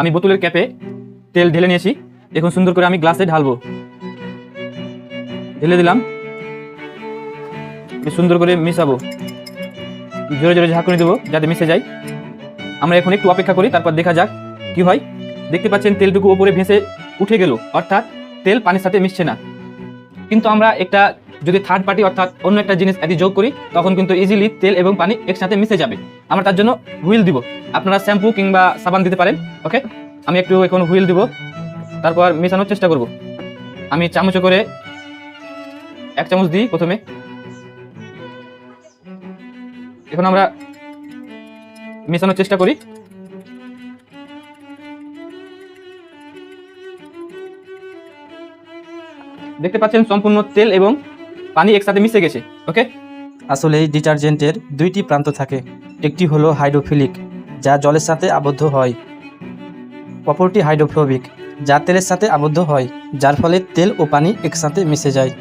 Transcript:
আমি বোতলের ক্যাপে তেল ঢেলে নিয়েছি। এখন সুন্দর করে আমি গ্লাসে ঢালবো। ঢেলে দিলাম। সুন্দর করে মিশাবো। জোরে জোরে ঝাঁকুনি দেবো যাতে মিশে যায়। আমরা এখন একটু অপেক্ষা করি, তারপর দেখা যাক কি হয়। দেখতে পাচ্ছেন তেলটুকু ওপরে ভেসে উঠে গেল, অর্থাৎ তেল পানির সাথে মিশছে না। কিন্তু আমরা একটা যদি থার্ড পার্টি অর্থাৎ অন্য একটা জিনিস এটি যোগ করি, তখন কিন্তু ইজিলি তেল এবং পানি একসাথে মিশে যাবে। আমরা তার জন্য হুইল দিব। আপনারা শ্যাম্পু কিংবা সাবান দিতে পারেন ওকে আমি একটু এখন হুইল দিব। তারপর মেশানোর চেষ্টা করব। আমি চামচে করে এক চামচ দিই প্রথমে। এখন আমরা মেশানোর চেষ্টা করি। দেখতে পাচ্ছেন সম্পূর্ণ তেল এবং পানি একসাথে মিশে গেছে ওকে আসলে এই ডিটারজেন্টের দুইটি প্রান্ত থাকে। একটি হলো হাইড্রোফিলিক, যা জলের সাথে আবদ্ধ হয়। অপরটি হাইড্রোফ্লোবিক যা তেলের সাথে আবদ্ধ হয়, যার ফলে তেল ও পানি একসাথে মিশে যায়।